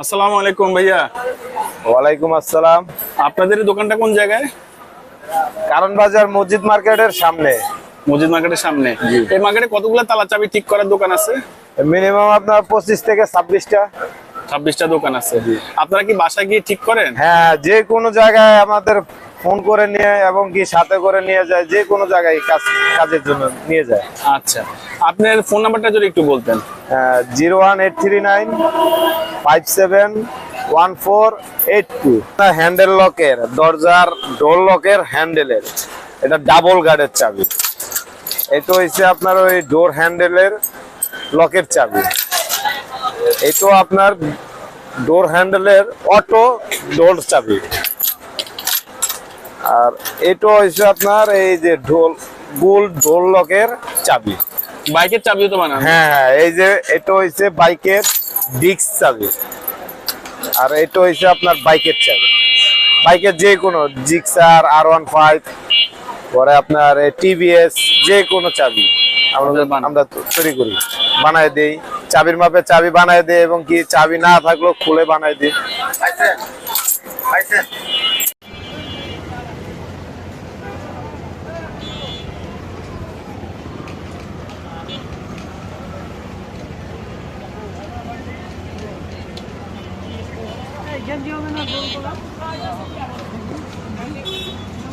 আসসালামু আলাইকুম ভাইয়া। ওয়ালাইকুম আসসালাম। আপনাদের দোকানটা কোন জায়গায়? কারণ বাজার মসজিদ মার্কেটের সামনে। মসজিদ মার্কেটের সামনে। এই মার্কেটে কতগুলো তালা চাবি ঠিক করার দোকান আছে? মিনিমাম আপনার পঁচিশ থেকে ছাব্বিশটা। ছাব্বিশটা দোকান আছে। আপনারা কি বাসায় গিয়ে ঠিক করেন? হ্যাঁ যে কোনো জায়গায় আমাদের ফোন করে নিয়ে এবং কি সাথে করে নিয়ে যায় যে কোনো জায়গায় কাজ কাজের জন্য নিয়ে যায়। আচ্ছা। আপনার ফোন নাম্বারটা যদি একটু বলতেন। Zero one eight three nine five seven one four eight two. Handle লকের দরজার ডোর লকের হ্যান্ডেলের। এটা ডাবল গার্ডের চাবি। এটা হচ্ছে আপনার ওই ডোর হ্যান্ডেলের লকের চাবি। এই তো আপনার ডোর হ্যান্ডেলের অটো ডোর চাবি। আর এটা হচ্ছে আপনার এই যে ঢোল গোল ডোর লকের চাবি। বাইকের চাবিও তো বানান। হ্যাঁ হ্যাঁ এই যে এটা হইছে বাইকের ডিস্ক চাবি। আর এটা হইছে আপনার বাইকের চাবি। বাইকের যে কোনো জিক্সার আর ওয়ান ফাইভ পরে আপনার টিভিএস যে কোনো চাবি আমরা আমরা তৈরি করি। বানায় দেই। চাবির মাপে চাবি বানায় দেই এবং কি চাবি না থাকলেও খুলে বানায় দিই।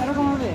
এরকম হবে?